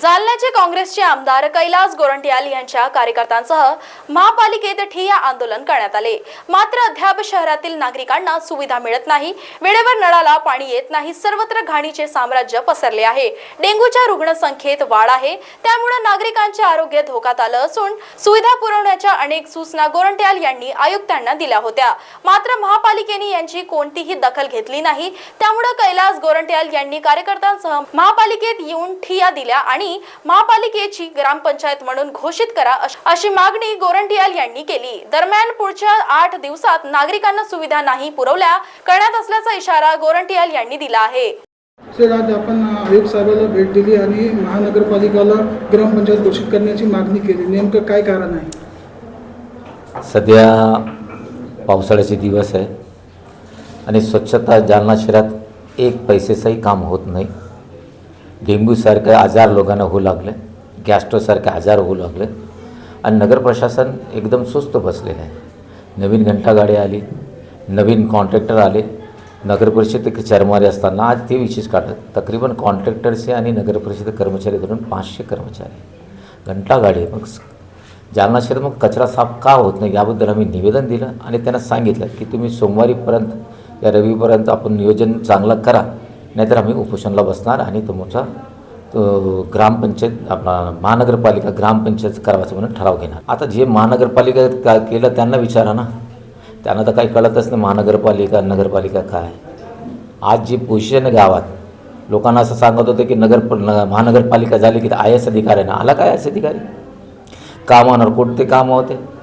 जालन्याचे काँग्रेसचे आमदार कैलास गोरंट्याल यांच्या कार्यकर्त्यांसह महापालिकेत ठिय्या आंदोलन करण्यात आले. मात्र अद्याप शहरातील नागरिकांना सुविधा मिळत नाही. वेळेवर नळाला पाणी येत नाही. सर्वत्र घाणीचे साम्राज्य पसरले आहे. डेंग्यूच्या रुग्णसंख्येत वाढ आहे. त्यामुळे नागरिकांचे आरोग्य धोक्यात आलं असून सुविधा पुरवण्याच्या अनेक सूचना गोरंट्याल यांनी आयुक्तांना दिल्या होत्या. मात्र महापालिकेने यांची कोणतीही दखल घेतली नाही. त्यामुळे कैलास गोरंट्याल यांनी कार्यकर्त्यांसह महापालिकेत येऊन ठिया दिल्या आणि महापालिकेची ग्रामपंचायत म्हणून घोषित करा अश- मागणी गोरंट्याल यांनी केली. दरम्यान पुढच्या आठ दिवसात नागरिकांना सुविधा नाही पुरवल्या करण्यात असल्याचा इशारा गोरंट्याल यांनी दिला आहे. सर आज आपण आयुक्त साहेबाला भेट दिली आणि महानगरपालिकाला ग्रामपंचायत घोषित करण्याची मागणी केली. नेमकं काय कारण आहे? सध्या पावसाळ्याचे दिवस आहे आणि स्वच्छता जालना शहरात एक पैसेचंही काम होत नाही. डेंग्यूसारखे आजार लोकांना होऊ लागले गॅस्ट्रोसारखे आजार होऊ लागले. आणि नगर प्रशासन एकदम सुस्त बसलेलं आहे. नवीन घंटागाडी आली नवीन कॉन्ट्रॅक्टर आले. नगर परिषद कर्मचारी असताना आज ते विशेष काढत तकरीबन कॉन्ट्रॅक्टरचे आणि नगर परिषद कर्मचारी धरून पाचशे कर्मचारी. घंटागाडी मग. जालना शहरात मग कचरा साफ का होत नाही याबद्दल आम्ही निवेदन दिलं आणि त्यांना सांगितलं की तुम्ही सोमवारीपर्यंत या रविपर्यंत आपण नियोजन चांगलं करा. नाहीतर आम्ही उपोषणला बसणार आणि तुमचा तो ग्रामपंचायत आपला महानगरपालिका ग्रामपंचायत करावाचं म्हणून ठराव घेणार. आता जे महानगरपालिका का केलं त्यांना विचारा ना. त्यांना तर काही कळतच नाही महानगरपालिका नगरपालिका काय. आज जी पोझिशन आहे गावात लोकांना असं सांगत होतं की नगर न- महानगरपालिका झाली की आय एस अधिकारी ना. आला काय एस अधिकारी? कामावर कोणते काम होते?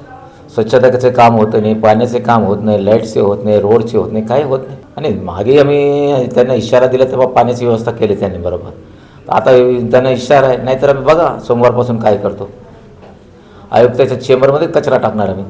स्वच्छतेचे काम होतं नाही पाण्याचे काम होत नाही लाईटचे होत नाही रोडचे होत नाही काही होत नाही. आणि मागे आम्ही त्यांना इशारा दिला तेव्हा पाण्याची व्यवस्था केली त्यांनी बरोबर. आता त्यांना इशारा आहे नाहीतर आम्ही बघा सोमवारपासून काय करतो. आयुक्ताच्या चेंबरमध्ये कचरा टाकणार आम्ही.